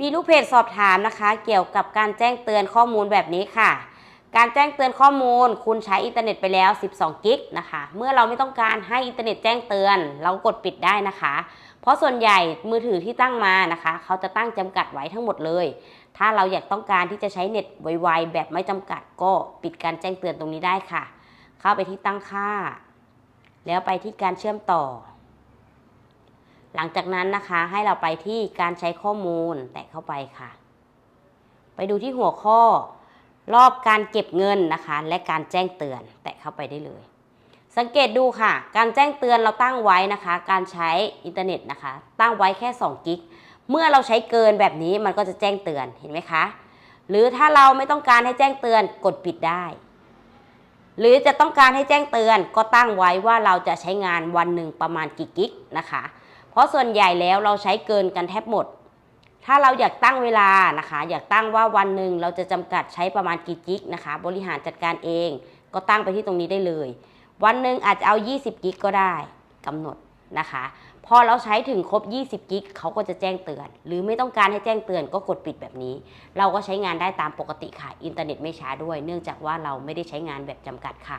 มีลูกเพจสอบถามนะคะ เกี่ยวกับการแจ้งเตือนข้อมูลแบบนี้ค่ะ การแจ้งเตือนข้อมูล คุณใช้อินเทอร์เน็ตไปแล้ว 12 กิกนะคะ เมื่อเราไม่ต้องการให้อินเทอร์เน็ตแจ้งเตือน เรากดปิดได้นะคะ เพราะส่วนใหญ่มือถือที่ตั้งมานะคะ เขาจะตั้งจำกัดไว้ทั้งหมดเลย ถ้าเราอยากต้องการที่จะใช้เน็ตไวๆแบบไม่จำกัดก็ปิดการแจ้งเตือนตรงนี้ได้ค่ะ เข้าไปที่ตั้งค่า แล้วไปที่การเชื่อมต่อ หลังจากนั้นนะคะให้เราไปที่การใช้ข้อมูลแตะเข้าไปค่ะ ไปดูที่หัวข้อ รอบการเก็บเงินนะคะ และการแจ้งเตือน แตะเข้าไปได้เลย สังเกตดูค่ะ การแจ้งเตือนเราตั้งไว้นะคะ การใช้อินเทอร์เน็ตนะคะ ตั้งไว้แค่2กิกเมื่อเราใช้เกินแบบนี้มันก็จะแจ้งเตือนเห็นไหมคะ หรือถ้าเราไม่ต้องการให้แจ้งเตือนกดปิดได้ หรือจะต้องการให้แจ้งเตือนก็ตั้งไว้ว่าเราจะใช้งานวันหนึ่งประมาณกี่กิกนะคะ เพราะส่วนใหญ่แล้วเราใช้เกินกันแทบหมด ถ้าเราอยากตั้งเวลานะคะ อยากตั้งว่าวันหนึ่งเราจะจำกัดใช้ประมาณกี่กิกนะคะ บริหารจัดการเองก็ตั้งไปที่ตรงนี้ได้เลย วันหนึ่งอาจจะเอา 20 กิกก็ได้กำหนดนะคะพอเราใช้ถึงครบ 20 กิกเขาก็จะแจ้งเตือน หรือไม่ต้องการให้แจ้งเตือนก็กดปิดแบบนี้ เราก็ใช้งานได้ตามปกติค่ะ อินเทอร์เน็ตไม่ช้าด้วย เนื่องจากว่าเราไม่ได้ใช้งานแบบจำกัดค่ะ